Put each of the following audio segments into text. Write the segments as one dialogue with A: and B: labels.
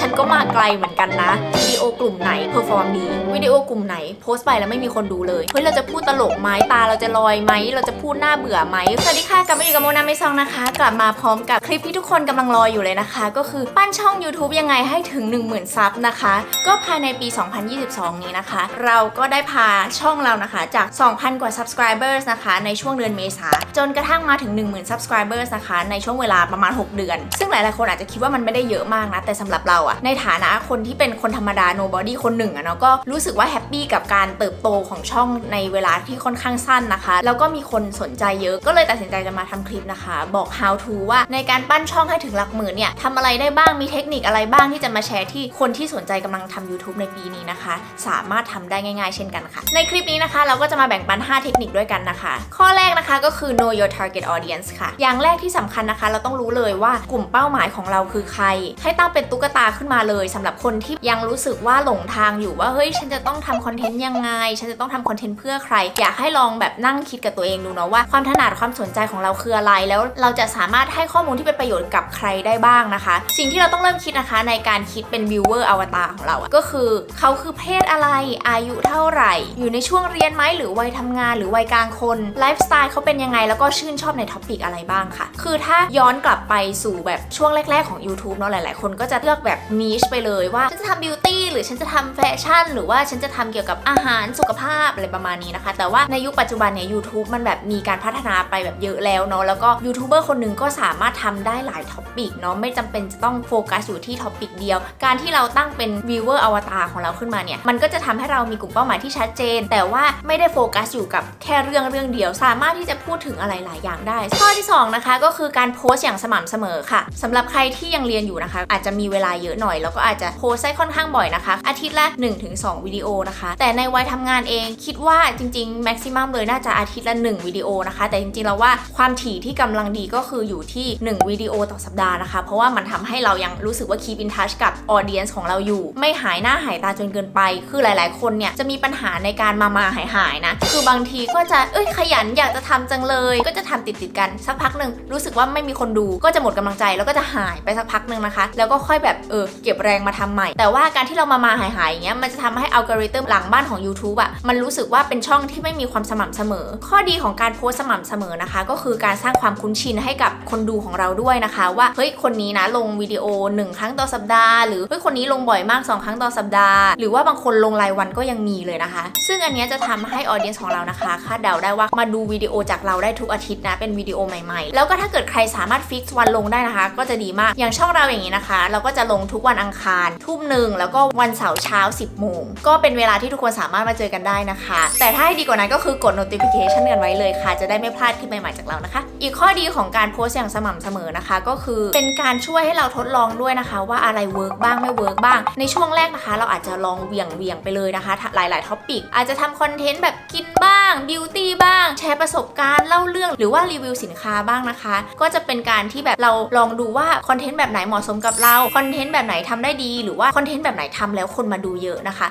A: ฉันก็มาไกลเหมือนกันนะวิดีโอกลุ่มไหนเพอร์ฟอร์มดีวิดีโอกลุ่มไหนโพสต์ไปแล้วไม่มีคนดูเลยเฮ้ยเราจะพูดตลกไหมตาเราจะลอยไหมเราจะพูดหน้าเบื่อไหมสวัสดีค่ะกลับมาอยู่กับโมนาเมซองนะคะ กลับมาพร้อมกับคลิปที่ทุกคนกำลังรออยู่เลยนะคะ ก็คือปั้นช่อง YouTube ยังไงให้ถึง 10,000 ซับนะคะ ก็ภายในปี 2022 นี้นะคะ เราก็ได้พาช่องเรานะคะ จาก 2,000 กว่า subscribers นะคะ ในช่วงเดือนเมษาจนกระทั่งมาถึง 10,000 subscribers นะคะ ในช่วงเวลาประมาณ 6 เดือน ซึ่งหลายๆคนอาจจะคิดว่ามันไม่ได้เยอะมากนะแต่สำหรับเราอะในฐานะคนที่เป็นคนธรรมดา nobody คนหนึ่งอะเนาะก็รู้สึกว่าแฮปปี้กับการเติบโตของช่องในเวลาที่ค่อนข้างสั้นนะคะ แล้วก็มีคนสนใจเยอะก็เลยตัดสินใจจะมาทำคลิปนะคะ บอก how to ว่าในการปั้นช่องให้ถึงหลักหมื่นเนี่ยทำอะไรได้บ้างมีเทคนิคอะไรบ้างที่จะมาแชร์ที่คนที่สนใจกำลังทำ YouTube ในปีนี้นะคะ สามารถทำได้ง่าย ๆ เช่นกันค่ะ ในคลิปนี้นะคะ เราก็จะมาแบ่งปัน 5 เทคนิคด้วยกันนะคะ ข้อแรกนะคะก็คือ know your target audience ค่ะ อย่างแรกที่สำคัญนะคะ เราต้องรู้เลยว่ากลุ่มเป้าหมายของเราคือใคร ให้ตั้งเป็นตุ๊กตาขึ้นมาเลยสำหรับคนที่ยังรู้สึกว่าหลงทางอยู่ว่าเฮ้ยฉันจะต้องทำคอนเทนต์ยังไง ฉันจะต้องทำคอนเทนต์เพื่อใคร อยากให้ลองแบบนั่งคิดกับตัวเองดูเนาะว่าความถนัดความสนใจของเราคืออะไร แล้วเราจะสามารถให้ข้อมูลที่เป็นประโยชน์กับใครได้บ้างนะคะ สิ่งที่เราต้องเริ่มคิดนะคะ ในการคิดเป็น viewer avatar ของเราอะก็คือเขาคือเพศอะไรอายุเท่าไหร่ อยู่ในช่วงเรียนไหมหรือวัยทำงาน หรือวัยกลางคนไลฟ์สไตล์เขาเป็นยังไงแล้วก็ชื่นชอบในท็อปิกอะไรบ้างค่ะ คือถ้าย้อนกลับไปสู่แบบช่วงแรก ๆของ YouTube เนาะหลาย ๆ คนก็จะเลือกแบบนิชไปเลยว่าฉันจะทำบิวตี้หรือฉันจะทำแฟชั่น หรือว่าฉันจะทำเกี่ยวกับอาหารสุขภาพอะไรประมาณนี้นะคะ แต่ว่าในยุคปัจจุบันเนี่ย YouTube มันแบบมีการพัฒนาไปแบบเยอะแล้วเนาะแล้วก็ยูทูบเบอร์คนหนึ่งก็สามารถทำได้หลายท็อปิกเนาะไม่จำเป็นจะต้องโฟกัสอยู่ที่ท็อปิกเดียว การที่เราตั้งเป็น viewer avatar ของเราขึ้นมาเนี่ยมันก็จะทำให้เรามีกลุ่มเป้าหมายที่ชัดเจน แต่ว่าไม่ได้โฟกัสอยู่กับแค่เรื่องเรื่องเดียว สามารถที่จะพูดถึงอะไรหลายอย่างได้ ข้อที่ 2 นะคะก็คือการโพสต์อย่างสม่ำเสมอค่ะสำหรับใครที่ยังเรียนอยู่นะคะ อาจจะมีเวลาเยอะหน่อย แล้วก็อาจจะโพสได้ค่อนข้างบ่อยนะคะ อาทิตย์ละ 1-2 วิดีโอนะคะ แต่ในวัยทำงานเองคิดว่าจริงๆแม็กซิมัมเลยน่าจะอาทิตย์ละ 1 วิดีโอนะคะ แต่จริงๆแล้วว่าความถี่ที่กำลังดีก็คืออยู่ที่ 1 วิดีโอต่อสัปดาห์นะคะ เพราะว่ามันทำให้เรายังรู้สึกว่า keep in touch กับ audience ของเราอยู่ ไม่หายหน้าหายตาจนเกินไป คือหลายๆ คนเนี่ยจะมีปัญหาในการมามาหายหายนะ คือบางทีก็จะเอ้ยขยันอยากจะทำจังเลย ก็จะทำติดติดๆกันสักพักหนึ่งรู้สึกว่าไม่มีคนดูก็จะหมดกำลังใจแล้วก็จะหายไปสักพักหนึ่งนะคะ แล้วก็ค่อยแบบเออเก็บแรงมาทำใหม่ แต่ว่าการที่เรามามาหายหายๆอย่างเงี้ยมันจะทำให้อัลกอริทึมหลังบ้านของ YouTube อะมันรู้สึกว่าเป็นช่องที่ไม่มีความสม่ำเสมอ ข้อดีของการโพสสม่ำเสมอนะคะ ก็คือการสร้างความคุ้นชินให้กับคนดูของเราด้วยนะคะ ว่าเฮ้ยคนนี้นะลงวิดีโอ 1 ครั้งต่อสัปดาห์หรือเฮ้ยคนนี้ลงบ่อยมาก 2 ครั้งต่อสัปดาห์ หรือว่าบางคนลงรายวันก็ยังมีเลยนะคะ ซึ่งอันเนี้ยจะทำให้ออเดียนของเรานะคะคาดเดาได้ว่ามาดูวิดีโอจากเราได้ทุกอาทิตย์นะเป็นวิดีโอใหม่ๆ แล้วก็ถ้าเกิดใครสามารถฟิกซ์วันลงได้นะคะ ก็จะดีมากอย่างช่องเราอย่างนี้นะคะ เราก็จะลงทุกวันอังคารทุ่มหนึ่งแล้วก็วันเสาร์เช้า 10โมงก็เป็นเวลาที่ทุกคนสามารถมาเจอกันได้นะคะ แต่ถ้าให้ดีกว่านั้นก็คือกด notification กันไว้เลยค่ะ จะได้ไม่พลาดคลิปใหม่ๆจากเรานะคะ อีกข้อดีของการโพสต์อย่างสม่ำเสมอนะคะ ก็คือเป็นการช่วยให้เราทดลองด้วยนะคะ ว่าอะไรเวิร์กบ้างไม่เวิร์กบ้าง ในช่วงแรกนะคะ เราอาจจะลองเวียงเวียงไปเลยนะคะ หลายๆท็อปิกอาจจะทำคอนเทนต์แบบกินบ้างบิวตี้บ้าง แชร์ประสบการณ์เล่าเรื่องหรือว่ารีวิวสินค้าบ้างนะคะ ก็จะเป็นการที่แบบเราลองดูว่าคอนเทนต์แบบไหนเหมาะสมกับเราคอนเทนต์แบบไหนทำได้ดี หรือว่าคอนเทนต์แบบไหนทำแล้วคนมาดูเยอะนะคะ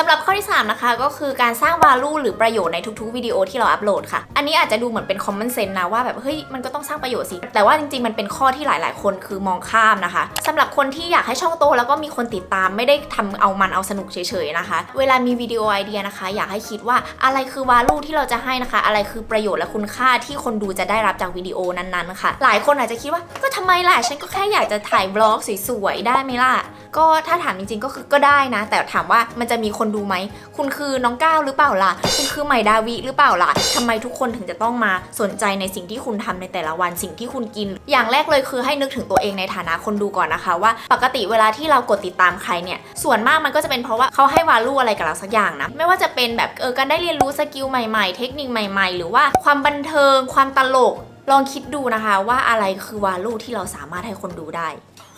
A: สำหรับข้อที่ 3 นะคะ ก็คือการสร้าง value หรือประโยชน์ในทุกๆวิดีโอที่เราอัปโหลดค่ะ อันนี้อาจจะดูเหมือนเป็น common sense นะว่าแบบเฮ้ยมันก็ต้องสร้างประโยชน์สิ แต่ว่าจริงๆ มันเป็นข้อที่หลายๆ คนคือมองข้ามนะคะสำหรับคนที่อยากให้ช่องโตแล้วก็มีคนติดตามไม่ได้ทำเอามันเอาสนุกเฉยๆนะคะ เวลามีวิดีโอไอเดียนะคะ อยากให้คิดว่าอะไรคือ value ที่เราจะให้นะคะ อะไรคือประโยชน์และคุณค่าที่คนดูจะได้รับจากวิดีโอนั้นๆค่ะ หลายคนอาจจะคิดว่าก็ทำไมล่ะฉันก็แค่อยากจะถ่ายบล็อกสวยๆได้ไหมล่ะ ก็ถ้าถามจริงๆก็คือก็ได้นะ แต่ถามว่ามันจะมีคนดูไหม คุณคือน้องก้าวหรือเปล่าล่ะ คุณคือใหม่ดาวิหรือเปล่าล่ะทำไมทุกคนถึงจะต้องมาสนใจในสิ่งที่คุณทำในแต่ละวันสิ่งที่คุณกิน อย่างแรกเลยคือให้นึกถึงตัวเองในฐานะคนดูก่อนนะคะ ว่าปกติเวลาที่เรากดติดตามใครเนี่ย ส่วนมากมันก็จะเป็นเพราะว่าเขาให้วาลูอะไรกับเราสักอย่างนะ ไม่ว่าจะเป็นแบบเออการได้เรียนรู้สกิลใหม่ๆ เทคนิคใหม่ๆ หรือว่าความบันเทิง ความตลกลองคิดดูนะคะว่าอะไรคือวาลูที่เราสามารถให้คนดูได้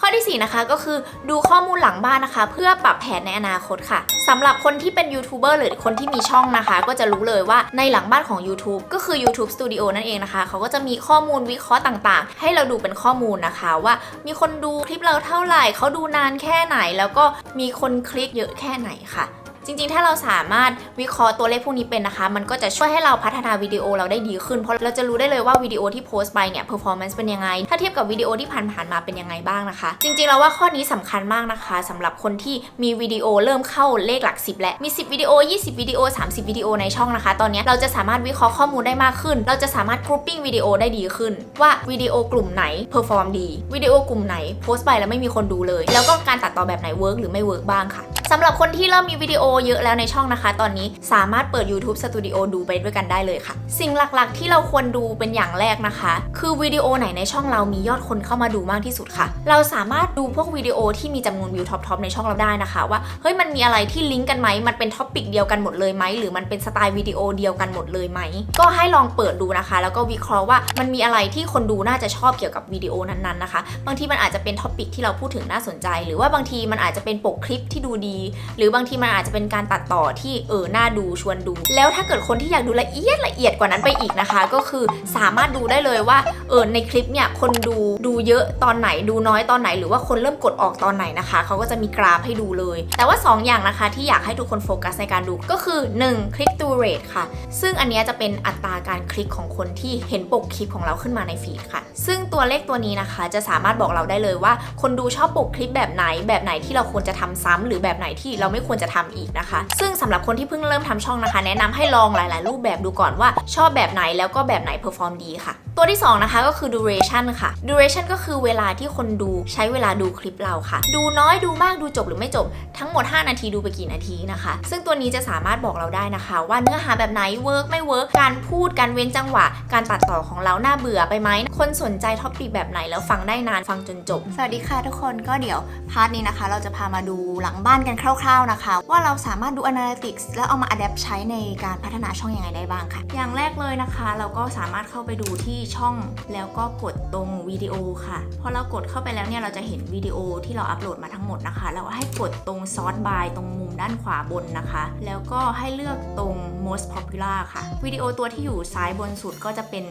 A: ข้อที่ 4 นะคะก็คือดูข้อมูลหลังบ้านนะคะ เพื่อปรับแผนในอนาคตค่ะสำหรับคนที่เป็นยูทูบเบอร์หรือคนที่มีช่องนะคะ ก็จะรู้เลยว่าในหลังบ้านของ YouTube ก็คือ YouTube Studio นั่นเองนะคะ เขาก็จะมีข้อมูลวิเคราะห์ต่างๆ ให้เราดูเป็นข้อมูลนะคะว่ามีคนดูคลิปเราเท่าไหร่เขาดูนานแค่ไหน แล้วก็มีคนคลิกเยอะแค่ไหนค่ะ จริงๆ ถ้าเราสามารถวิเคราะห์ตัวเลขพวกนี้เป็นนะคะ มันก็จะช่วยให้เราพัฒนาวิดีโอเราได้ดีขึ้น เพราะเราจะรู้ได้เลยว่าวิดีโอที่โพสต์ไปเนี่ย performance เป็นยังไง ถ้าเทียบกับวิดีโอที่ผ่านๆมาเป็นยังไงบ้างนะคะ จริงๆ เราว่าข้อนี้สำคัญมากนะคะสำหรับคนที่มีวิดีโอเริ่มเข้าเลขหลัก 10 และมี 10วิดีโอ 20วิดีโอ 30วิดีโอในช่องนะคะ ตอนนี้เราจะสามารถวิเคราะห์ข้อมูลได้มากขึ้น เราจะสามารถ grouping วิดีโอได้ดีขึ้น ว่าวิดีโอกลุ่มไหน perform ดีวิดีโอกลุ่มไหนโพสต์ไปแล้วไม่มีคนดูเลย แล้วก็การตัดต่อแบบไหนเวิร์กหรือไม่เวิร์กบ้างค่ะสำหรับคนที่เริ่มมีวิดีโอเยอะแล้วในช่องนะคะ ตอนนี้สามารถเปิด YouTube Studio ดูไปด้วยกันได้เลยค่ะ สิ่งหลักๆ ที่เราควรดูเป็นอย่างแรกนะคะ คือวิดีโอไหนในช่องเรามียอดคนเข้ามาดูมากที่สุดค่ะ เราสามารถดูพวกวิดีโอที่มีจำนวนวิวท็อปๆในช่องเราได้นะคะ ว่าเฮ้ยมันมีอะไรที่ลิงก์กันไหมมันเป็นท็อปิกเดียวกันหมดเลยไหมหรือมันเป็นสไตล์วิดีโอเดียวกันหมดเลยไหมก็ให้ลองเปิดดูนะคะ แล้วก็วิเคราะห์ว่ามันมีอะไรที่คนดูน่าจะชอบเกี่ยวกับวิดีโอนั้นๆนะคะ บางทีมันอาจจะเป็นท็อปิกที่เราพูดถึงน่าสนใจ หรือว่าบางทีมันอาจจะเป็นปกคลิปที่ดูดี หรือบางทีมันอาจจะเป็น็นการตัดต่อที่เออน่าดูชวนดู แล้วถ้าเกิดคนที่อยากดูละเอียดละเอียดกว่านั้นไปอีกนะคะ ก็คือสามารถดูได้เลยว่าเออในคลิปเนี่ยคนดูดูเยอะตอนไหนดูน้อยตอนไหน หรือว่าคนเริ่มกดออกตอนไหนนะคะเขาก็จะมีกราฟให้ดูเลย แต่ว่า 2 อย่างนะคะที่อยากให้ทุกคนโฟกัสในการดูก็คือ 1 คลิป through rate ค่ะ ซึ่งอันนี้จะเป็นอัตราการคลิกของคนที่เห็นปกคลิปของเราขึ้นมาในฟีดค่ะ ซึ่งตัวเลขตัวนี้นะคะ จะสามารถบอกเราได้เลยว่า คนดูชอบปกคลิปแบบไหน แบบไหนที่เราควรจะทำซ้ำหรือแบบไหนที่เราไม่ควรจะทำอีกนะคะ ซึ่งสำหรับคนที่เพิ่งเริ่มทำช่องนะคะ แนะนำให้ลองหลาย ๆ รูปแบบดูก่อนว่าชอบแบบไหนแล้วก็แบบไหนเพอร์ฟอร์มดีค่ะตัวที่ 2 นะคะก็คือ duration ค่ะ duration ก็คือเวลาที่คนดูใช้เวลาดูคลิปเราค่ะ ดูน้อยดูมากดูจบหรือไม่จบทั้งหมด 5 นาทีดูไปกี่นาทีนะคะ ซึ่งตัวนี้จะสามารถบอกเราได้นะคะ ว่าเนื้อหาแบบไหนเวิร์กไม่เวิร์กการพูดการเว้นจังหวะ การตัดต่อของเราน่าเบื่อไปไหมคนสนใจท็อปิกแบบไหนแล้วฟังได้นานฟังจนจบ
B: สวัสดีค่ะทุกคนก็เดี๋ยวพาร์ทนี้นะคะ เราจะพามาดูหลังบ้านกันคร่าว ๆนะคะ ว่าเราสามารถดู Analytics แล้วเอามา adapt ใช้ในการพัฒนาช่องยังไงได้บ้างค่ะ
A: อย่างแรกเลยนะคะ เราก็สามารถเข้าไปดูที่ช่องแล้วก็กดตรงวิดีโอค่ะ พอเรากดเข้าไปแล้วเนี่ยเราจะเห็นวิดีโอที่เราอัปโหลดมาทั้งหมดนะคะแล้วให้กดตรงซอสบายตรงมุมด้านขวาบนนะคะ แล้วก็ให้เลือกตรง most popular ค่ะ วิดีโอตัวที่อยู่ซ้ายบนสุดก็จะเป็น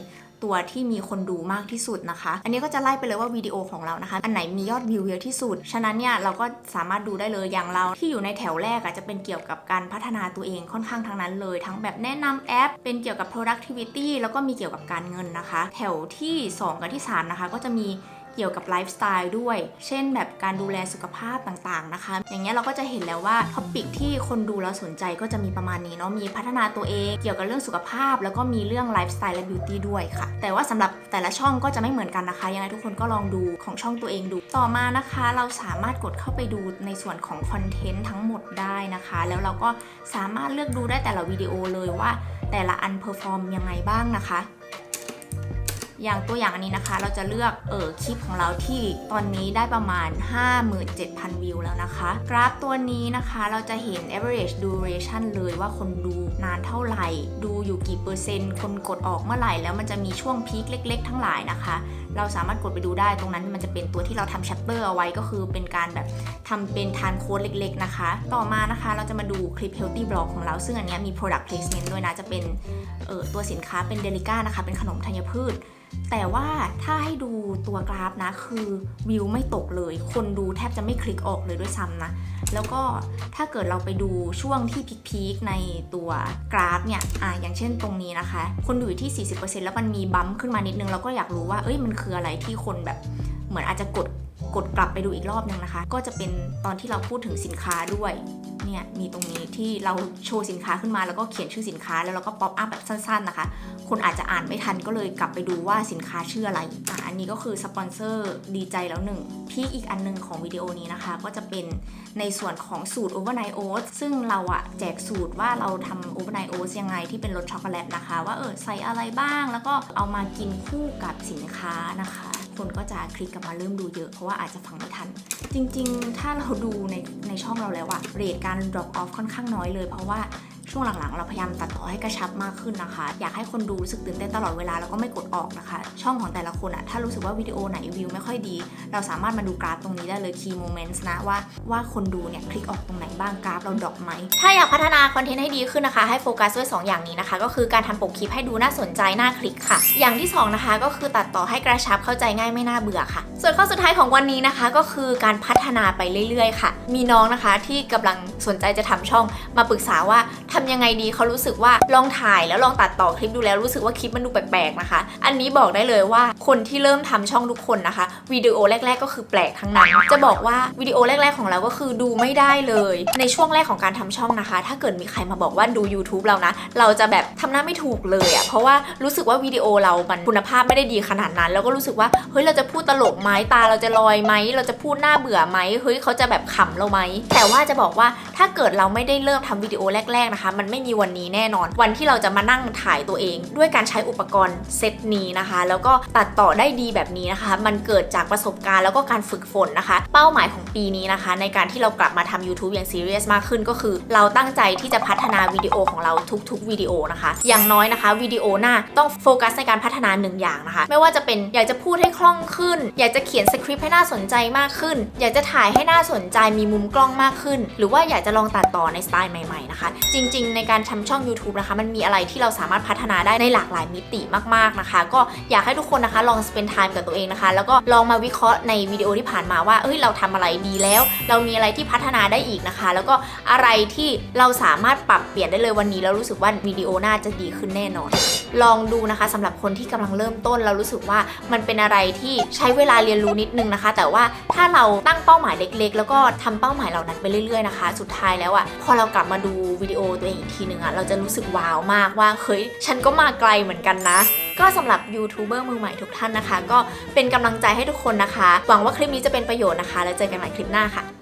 A: ตัวที่มีคนดูมากที่สุดนะคะ อันนี้ก็จะไล่ไปเลยว่าวิดีโอของเรานะคะ อันไหนมียอดวิวเยอะที่สุด ฉะนั้นเนี่ยเราก็สามารถดูได้เลยอย่างเราที่อยู่ในแถวแรกอะจะเป็นเกี่ยวกับการพัฒนาตัวเองค่อนข้างทั้งนั้นเลย ทั้งแบบแนะนำแอป เป็นเกี่ยวกับ productivity แล้วก็มีเกี่ยวกับการเงินนะคะ แถวที่ 2 กับที่ 3 นะคะ ก็จะมี เกี่ยวกับไลฟ์สไตล์ด้วย เช่นแบบการดูแลสุขภาพต่างๆนะคะ อย่างเงี้ยเราก็จะเห็นแล้วว่าท็อปิกที่คนดูแล้วสนใจก็จะมีประมาณนี้เนาะ มีพัฒนาตัวเอง เกี่ยวกับเรื่องสุขภาพ แล้วก็มีเรื่องไลฟ์สไตล์และบิวตี้ด้วยค่ะ แต่ว่าสำหรับแต่ละช่องก็จะไม่เหมือนกันนะคะ ยังไงทุกคนก็ลองดูของช่องตัวเองดู ต่อมานะคะ เราสามารถกดเข้าไปดูในส่วนของคอนเทนต์ทั้งหมดได้นะคะ แล้วเราก็สามารถเลือกดูได้แต่ละวิดีโอเลยว่า แต่ละอันเพอร์ฟอร์มยังไงบ้างนะคะ อย่างตัวอย่างอันนี้นะคะ เราจะเลือกเออคลิปของเราที่ตอนนี้ได้ประมาณ 57,000 วิวแล้วนะคะ กราฟตัวนี้นะคะเราจะเห็น average duration เลยว่าคนดูนานเท่าไหร่ ดูอยู่กี่เปอร์เซ็นต์ คนกดออกเมื่อไหร่ แล้วมันจะมีช่วงพีคเล็ก ๆ ทั้งหลายนะคะเราสามารถกดไปดูได้ตรงนั้นมันจะเป็นตัวที่เราทำ chapter เอาไว้ก็คือเป็นการแบบทำเป็นทานโค้ดเล็กๆนะคะ ต่อมานะคะเราจะมาดูคลิป healthy blog ของเรา ซึ่งอันนี้มี product placement ด้วยนะจะเป็นเออตัวสินค้าเป็นเดลิก้านะคะ เป็นขนมธัญพืช แต่ว่าถ้าให้ดูตัวกราฟนะ คือวิวไม่ตกเลย คนดูแทบจะไม่คลิกออกเลยด้วยซ้ำนะ แล้วก็ถ้าเกิดเราไปดูช่วงที่พีคๆในตัวกราฟเนี่ยอะอย่างเช่นตรงนี้นะคะ คนดูอยู่ที่ 40%แล้วมันมีบัมขึ้นมานิดนึงเราก็อยากรู้ว่าเอ้ยมันคืออะไรที่คนแบบเหมือนอาจจะกด กดกลับไปดูอีกรอบนึงนะคะ ก็จะเป็นตอนที่เราพูดถึงสินค้าด้วยเนี่ยมีตรงนี้ที่เราโชว์สินค้าขึ้นมาแล้วก็เขียนชื่อสินค้าแล้วเราก็ป๊อปอัพแบบสั้นๆนะคะ คนอาจจะอ่านไม่ทันก็เลยกลับไปดูว่าสินค้าชื่ออะไรอะอันนี้ก็คือสปอนเซอร์ดีใจแล้วหนึ่งพีคอีกอันหนึงของวิดีโอนี้นะคะ ก็จะเป็นในส่วนของสูตร Overnight Oats ซึ่งเราอะแจกสูตรว่าเราทำ Overnight Oats ยังไงที่เป็นรสช็อกโกแลตนะคะ ว่าเออใส่อะไรบ้างแล้วก็เอามากินคู่กับสินค้านะคะ คนก็จะคลิกกลับมาเริ่มดูเยอะเพราะว่าอาจจะฟังไม่ทัน จริง ๆ ถ้าเราดูในในช่องเราแล้วอะเรทการ drop off ค่อนข้างน้อยเลย เพราะว่า
B: ช่วงหลังๆ เราพยายามตัดต่อให้กระชับมากขึ้นนะคะ อยากให้คนดูรู้สึกตื่นเต้นตลอดเวลาแล้วก็ไม่กดออกนะคะ ช่องของแต่ละคนอะถ้ารู้สึกว่าวิดีโอไหนวิวไม่ค่อยดี เราสามารถมาดูกราฟตรงนี้ได้เลย key moments นะว่าว่าคนดูเนี่ยคลิกออกตรงไหนบ้างกราฟเราดรอปไหม
A: ถ้าอยากพัฒนาคอนเทนต์ให้ดีขึ้นนะคะ ให้โฟกัสด้วย2อย่างนี้นะคะ ก็คือการทำปกคลิปให้ดูน่าสนใจน่าคลิกค่ะ อย่างที่ 2 นะคะ ก็คือตัดต่อให้กระชับเข้าใจง่ายไม่น่าเบื่อค่ะ ส่วนข้อสุดท้ายของวันนี้นะคะ ก็คือการพัฒนาไปเรื่อย ๆ ค่ะ มีน้องนะคะที่กำลังสนใจจะทำช่องมาปรึกษาว่าททำยังไงดีเขารู้สึกว่าลองถ่ายแล้วลองตัดต่อคลิปดูแล้วรู้สึกว่าคลิปมันดูแปลกๆนะคะ อันนี้บอกได้เลยว่าคนที่เริ่มทำช่องทุกคนนะคะวิดีโอแรก ๆ ก็คือแปลกทั้งนั้น จะบอกว่าวิดีโอแรก ๆ ของเราก็คือดูไม่ได้เลย ในช่วงแรกของการทำช่องนะคะ ถ้าเกิดมีใครมาบอกว่าดู YouTube เรานะ เราจะแบบทำหน้าไม่ถูกเลยอะ่ะเพราะว่ารู้สึกว่าวิดีโอเรามันคุณภาพไม่ได้ดีขนาดนั้น แล้วก็รู้สึกว่าเฮ้ยเราจะพูดตลกไหมตาเราจะลอยไหมเราจะพูดหน้าเบื่อไหมเฮ้ยเขาจะแบบขำเราไหมแต่ว่าจะบอกว่าถ้าเกิดเราไม่ได้เริ่มทำวิดีโอแรก ๆนะคะมันไม่มีวันนี้แน่นอน วันที่เราจะมานั่งถ่ายตัวเอง ด้วยการใช้อุปกรณ์เซตนี้นะคะ แล้วก็ตัดต่อได้ดีแบบนี้นะคะ มันเกิดจากประสบการณ์แล้วก็การฝึกฝนนะคะ เป้าหมายของปีนี้นะคะ ในการที่เรากลับมาทำ YouTube อย่างซีเรียสมากขึ้นก็คือ เราตั้งใจที่จะพัฒนาวิดีโอของเราทุกๆวิดีโอนะคะ อย่างน้อยนะคะวิดีโอหน้าต้องโฟกัสในการพัฒนาหนึ่งอย่างนะคะ ไม่ว่าจะเป็นอยากจะพูดให้คล่องขึ้น อยากจะเขียนสคริปต์ให้น่าสนใจมากขึ้น อยากจะถ่ายให้น่าสนใจมีมุมกล้องมากขึ้น หรือว่าอยากจะลองตัดต่อในสไตล์ใหม่ๆนะคะ จริงๆ ในการทำช่อง YouTube นะคะ มันมีอะไรที่เราสามารถพัฒนาได้ในหลากหลายมิติมากๆนะคะ ก็อยากให้ทุกคนนะคะลอง spend time กับตัวเองนะคะ แล้วก็ลองมาวิเคราะห์ในวิดีโอที่ผ่านมาว่าเอ้ยเราทำอะไรดีแล้ว เรามีอะไรที่พัฒนาได้อีกนะคะ แล้วก็อะไรที่เราสามารถปรับเปลี่ยนได้เลยวันนี้แล้วรู้สึกว่าวิดีโอน่าจะดีขึ้นแน่นอน ลองดูนะคะสำหรับคนที่กำลังเริ่มต้นเรารู้สึกว่ามันเป็นอะไรที่ใช้เวลาเรียนรู้นิดนึงนะคะ แต่ว่าถ้าเราตั้งเป้าหมายเล็ก ๆ แล้วก็ทำเป้าหมายเหล่านั้นไปเรื่อยๆนะคะ สุดท้ายแล้วอะพอเรากลับมาดูวิดีโอตัวองอีกทีหนึ่งอะเราจะรู้สึกว้าวมากว่าเฮ้ยฉันก็มาไกลเหมือนกันนะก็สำหรับยูทูบเบอร์มือใหม่ทุกท่านนะคะ ก็เป็นกำลังใจให้ทุกคนนะคะ หวังว่าคลิปนี้จะเป็นประโยชน์นะคะ แล้วเจอกันใหม่คลิปหน้าค่ะ